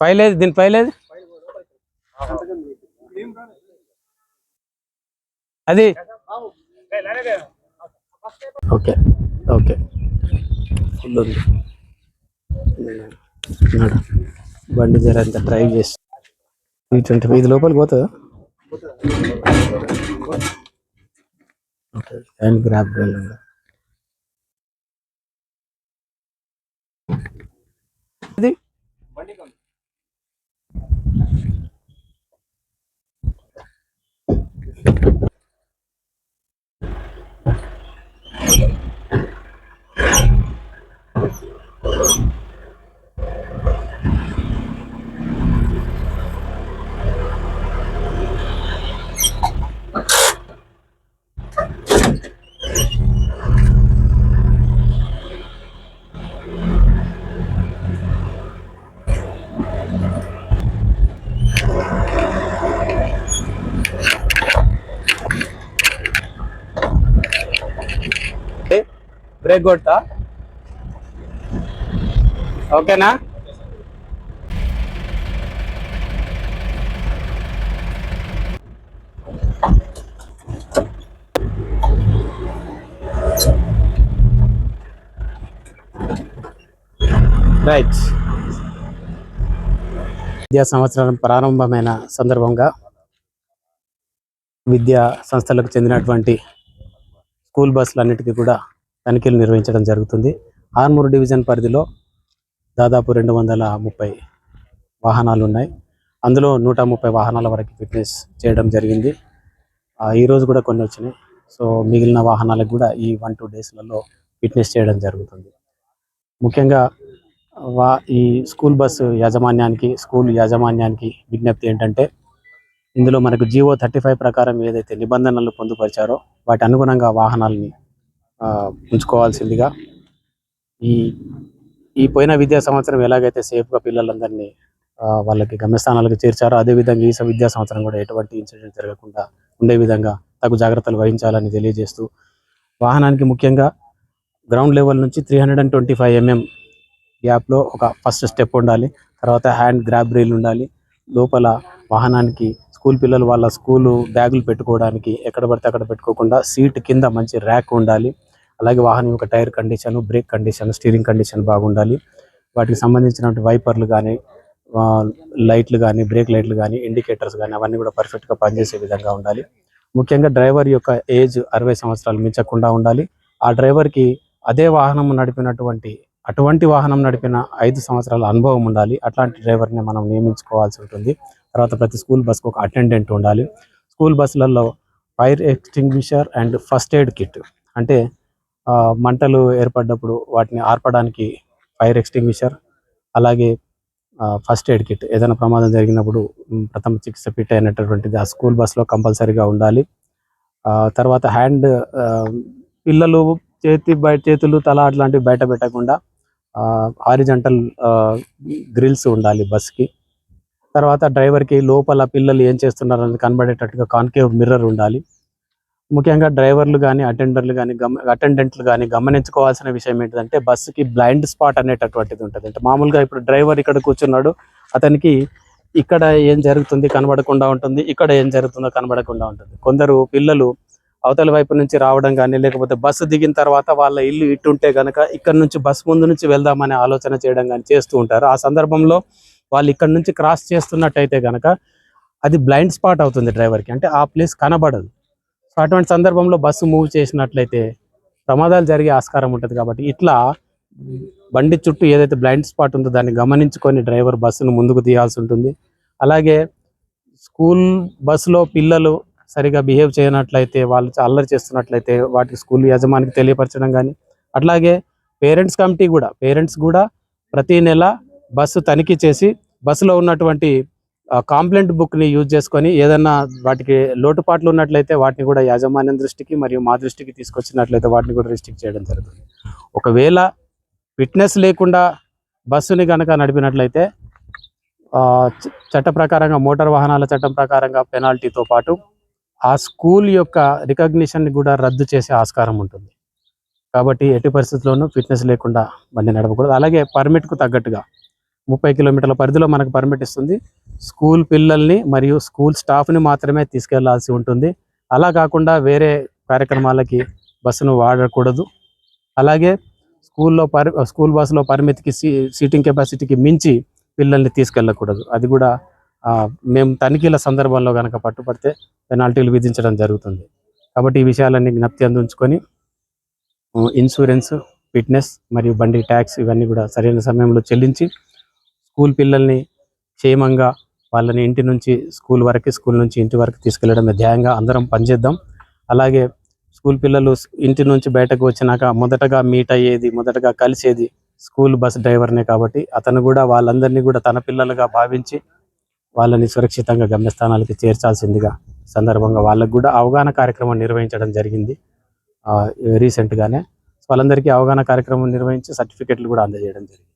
File ఏది? దీని file ఏది? అది. ఓకే. ఓకే. ఫుల్ ఉంది. బండి జర అంత డ్రైవ్ చేసి. ఈ ట్వంటీ ఇది లోపలికి పోతుందా? ఓకే హ్యాండ్ గ్రాప్ ఉంది ఇది బ్రేక్ కొడతా? ఓకేనా? రైట్ విద్యా సంవత్సరం ప్రారంభమైన సందర్భంగా విద్యా సంస్థలకు చెందినటువంటి స్కూల్ బస్సులన్నిటికీ కూడా తనిఖీలు నిర్వహించడం జరుగుతుంది. ఆర్మూర్ డివిజన్ పరిధిలో దాదాపు రెండు వందల ముప్పై వాహనాలు ఉన్నాయి అందులో నూట ముప్పై వాహనాల వరకు ఫిట్నెస్ చేయడం జరిగింది. ఈరోజు కూడా కొన్ని వచ్చినాయి. సో మిగిలిన వాహనాలకు కూడా ఈ వన్ టూ డేస్లలో ఫిట్నెస్ చేయడం జరుగుతుంది. ముఖ్యంగా వా ఈ స్కూల్ బస్సు యాజమాన్యానికి స్కూల్ యాజమాన్యానికి విజ్ఞప్తి ఏంటంటే ఇందులో మనకు జియో థర్టీ ఫైవ్ ప్రకారం ఏదైతే నిబంధనలు పొందుపరిచారో వాటి అనుగుణంగా వాహనాలని ఉంచుకోవాల్సిందిగా. ఈ ఈ పోయిన విద్యా సంవత్సరం ఎలాగైతే సేఫ్గా పిల్లలందరినీ వాళ్ళకి గమ్యస్థానాలకు చేర్చారో అదేవిధంగా ఈ విద్యా సంవత్సరం కూడా ఎటువంటి ఇన్సిడెంట్ జరగకుండా ఉండే విధంగా తగు జాగ్రత్తలు వహించాలని తెలియజేస్తూ వాహనానికి ముఖ్యంగా గ్రౌండ్ లెవెల్ నుంచి three hundred and twenty five MM గ్యాప్లో ఒక ఫస్ట్ స్టెప్ ఉండాలి. తర్వాత హ్యాండ్ గ్రాబ్ రీల్ ఉండాలి. లోపల వాహనానికి స్కూల్ పిల్లలు వాళ్ళ స్కూలు బ్యాగులు పెట్టుకోవడానికి ఎక్కడ పడితే అక్కడ పెట్టుకోకుండా సీట్ కింద మంచి ర్యాక్ ఉండాలి. అలాగే వాహనం యొక్క tyre condition brake condition steering condition బాగుండాలి. వాటికి సంబంధించినటువంటి వైపర్లు కానీ లైట్లు కానీ బ్రేక్ లైట్లు కానీ ఇండికేటర్స్ కానీ అవన్నీ కూడా పర్ఫెక్ట్గా పనిచేసే విధంగా ఉండాలి. ముఖ్యంగా డ్రైవర్ యొక్క ఏజ్ అరవై సంవత్సరాలు మించకుండా ఉండాలి. ఆ డ్రైవర్కి అదే వాహనం నడిపినటువంటి అటువంటి వాహనం నడిపిన ఐదు సంవత్సరాల అనుభవం ఉండాలి. అట్లాంటి డ్రైవర్ని మనం నియమించుకోవాల్సి ఉంటుంది. తర్వాత ప్రతి స్కూల్ బస్కి ఒక అటెండెంట్ ఉండాలి. స్కూల్ బస్సులలో fire extinguisher and first aid kit అంటే మంటలు ఏర్పడ్డప్పుడు వాటిని ఆర్పడానికి ఫైర్ ఎక్స్టింగ్విషర్ అలాగే ఫస్ట్ ఎయిడ్ కిట్ ఏదైనా ప్రమాదం జరిగినప్పుడు ప్రథమ చికిత్స కిట్ అయినటువంటిది ఆ స్కూల్ బస్సులో కంపల్సరీగా ఉండాలి. తర్వాత హ్యాండ్ పిల్లలు చేతి బయట చేతులు తల అట్లాంటివి బయట పెట్టకుండా ఆరిజంటల్ గ్రిల్స్ ఉండాలి బస్కి తర్వాత డ్రైవర్కి లోపల పిల్లలు ఏం చేస్తున్నారు అనేది కనబడేటట్టుగా కాన్కేవ్ మిర్రర్ ఉండాలి. ముఖ్యంగా డ్రైవర్లు కానీ అటెండర్లు కానీ గమ అటెండెంట్లు కానీ గమనించుకోవాల్సిన విషయం ఏంటంటే బస్సుకి బ్లైండ్ స్పాట్ అనేటటువంటిది ఉంటుంది. అంటే మామూలుగా ఇప్పుడు డ్రైవర్ ఇక్కడ కూర్చున్నాడు అతనికి ఇక్కడ ఏం జరుగుతుంది కనబడకుండా ఉంటుంది ఇక్కడ ఏం జరుగుతుందో కనబడకుండా ఉంటుంది. కొందరు పిల్లలు అవతల వైపు నుంచి రావడం కానీ లేకపోతే బస్సు దిగిన తర్వాత వాళ్ళ ఇల్లు ఇట్టుంటే కనుక ఇక్కడ నుంచి బస్సు ముందు నుంచి వెళ్దామనే ఆలోచన చేయడం కానీ చేస్తూ ఉంటారు. ఆ సందర్భంలో వాళ్ళు ఇక్కడ నుంచి క్రాస్ చేస్తున్నట్టయితే కనుక అది బ్లైండ్ స్పాట్ అవుతుంది డ్రైవర్కి అంటే ఆ ప్లేస్ కనబడదు. సో అటువంటి సందర్భంలో బస్సు మూవ్ చేసినట్లయితే ప్రమాదాలు జరిగే ఆస్కారం ఉంటుంది కాబట్టి ఇట్లా బండి చుట్టూ ఏదైతే బ్లైండ్ స్పాట్ ఉందో దాన్ని గమనించుకొని డ్రైవర్ బస్సును ముందుకు తీయాల్సి ఉంటుంది. అలాగే స్కూల్ బస్సులో పిల్లలు సరిగా బిహేవ్ చేయనట్లయితే వాళ్ళు అల్లరి చేస్తున్నట్లయితే వాటికి స్కూల్ యజమానికి తెలియపరచడం కానీ అట్లాగే పేరెంట్స్ కమిటీ కూడా పేరెంట్స్ కూడా ప్రతి నెల బస్సు తనిఖీ చేసి బస్సులో ఉన్నటువంటి కాంప్లైంట్ బుక్ని యూజ్ చేసుకొని ఏదన్నా వాటికి లోటుపాట్లు ఉన్నట్లయితే వాటిని కూడా యాజమాన్యం దృష్టికి మరియు మా దృష్టికి తీసుకొచ్చినట్లయితే వాటిని కూడా రిస్ట్రిక్ట్ చేయడం జరుగుతుంది. ఒకవేళ ఫిట్నెస్ లేకుండా బస్సుని కనుక నడిపినట్లయితే చట్ట ప్రకారంగా మోటార్ వాహనాల చట్టం ప్రకారంగా పెనాల్టీతో పాటు ఆ స్కూల్ యొక్క రికగ్నిషన్ కూడా రద్దు చేసే ఆస్కారం ఉంటుంది. కాబట్టి ఎట్టి పరిస్థితుల్లోనూ ఫిట్నెస్ లేకుండా బండి నడపకూడదు. అలాగే పర్మిట్కు తగ్గట్టుగా ముప్పై కిలోమీటర్ల పరిధిలో మనకు పర్మిట్ ఇస్తుంది. స్కూల్ పిల్లల్ని మరియు స్కూల్ స్టాఫ్ని మాత్రమే తీసుకెళ్ళాల్సి ఉంటుంది. అలా కాకుండా వేరే కార్యక్రమాలకి బస్సును వాడకూడదు. అలాగే స్కూల్లో పరి స్కూల్ బస్సులో పరిమితికి సీ సీటింగ్ కెపాసిటీకి మించి పిల్లల్ని తీసుకెళ్ళకూడదు. అది కూడా మేము తనిఖీల సందర్భంలో కనుక పట్టుపడితే పెనాల్టీలు విధించడం జరుగుతుంది. కాబట్టి ఈ విషయాలన్నీ జ్ఞప్తి అందించుకొని ఇన్సూరెన్స్ ఫిట్నెస్ మరియు బండి ట్యాక్స్ ఇవన్నీ కూడా సరైన సమయంలో చెల్లించి స్కూల్ పిల్లల్ని క్షేమంగా వాళ్ళని ఇంటి నుంచి స్కూల్ వరకు స్కూల్ నుంచి ఇంటి వరకు తీసుకెళ్ళడమే ధ్యేయంగా అందరం పనిచేద్దాం. అలాగే స్కూల్ పిల్లలు ఇంటి నుంచి బయటకు వచ్చినాక మొదటగా మీట్ అయ్యేది మొదటగా కలిసేది స్కూల్ బస్ డ్రైవర్నే కాబట్టి అతను కూడా వాళ్ళందరినీ కూడా తన పిల్లలుగా భావించి వాళ్ళని సురక్షితంగా గమ్యస్థానాలకి చేర్చాల్సిందిగా సందర్భంగా వాళ్ళకు కూడా అవగాహన కార్యక్రమం నిర్వహించడం జరిగింది. రీసెంట్గానే. వాళ్ళందరికీ అవగాహన కార్యక్రమం నిర్వహించి సర్టిఫికెట్లు కూడా అందజేయడం జరిగింది.